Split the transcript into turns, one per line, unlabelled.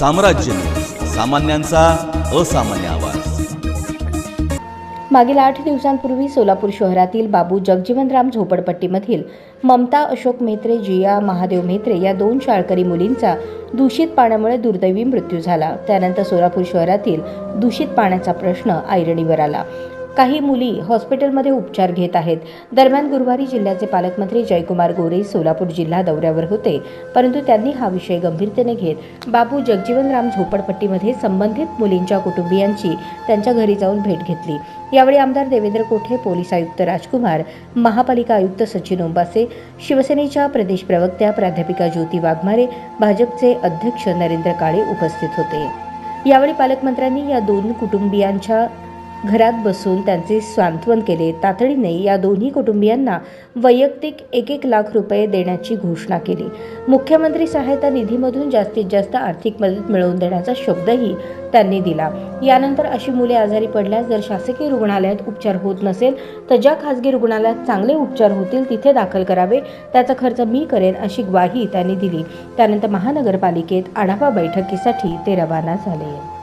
साम्राज्य. सामान्यांचा असामान्य आवाज.
मागील आठ दिवसांपूर्वी सोलापूर शहरातील बाबू जगजीवनराम झोपडपट्टीमधील ममता अशोक मेत्रे जिया महादेव मेत्रे या दोन शाळकरी मुलींचा दूषित पाण्यामुळे दुर्दैवी मृत्यू झाला. त्यानंतर सोलापूर शहरातील दूषित पाण्याचा प्रश्न ऐरणीवर आला. काही मुली हॉस्पिटलमध्ये उपचार घेत आहेत. दरम्यान गुरुवारी जिल्ह्याचे पालकमंत्री जयकुमार गोरे सोलापूर जिल्हा दौऱ्यावर होते. परंतु त्यांनी हा विषय गंभीरतेने घेत बाबू जगजीवनराम झोपडपट्टीमध्ये संबंधित मुलींच्या कुटुंबियांची त्यांच्या घरी जाऊन भेट घेतली. यावेळी आमदार देवेंद्र कोठे पोलीस आयुक्त राजकुमार महापालिका आयुक्त सचिन ओंबासे शिवसेनेच्या प्रदेश प्रवक्त्या प्राध्यापिका ज्योती वाघमारे भाजपचे अध्यक्ष नरेंद्र काळे उपस्थित होते. यावेळी पालकमंत्र्यांनी या दोन कुटुंबियांच्या घरात बसून त्यांचे सांत्वन केले. तातडीने या दोन्ही कुटुंबियांना वैयक्तिक एक एक लाख रुपये देण्याची घोषणा केली. मुख्यमंत्री सहायता निधीमधून जास्तीत जास्त आर्थिक मदत मिळवून देण्याचा शब्दही त्यांनी दिला. यानंतर अशी मुले आजारी पडल्यास जर शासकीय रुग्णालयात उपचार होत नसेल तर ज्या खासगी रुग्णालयात चांगले उपचार होतील तिथे दाखल करावे. त्याचा खर्च मी करेन अशी ग्वाही त्यांनी दिली. त्यानंतर महानगरपालिकेत आढावा बैठकीसाठी ते रवाना झाले.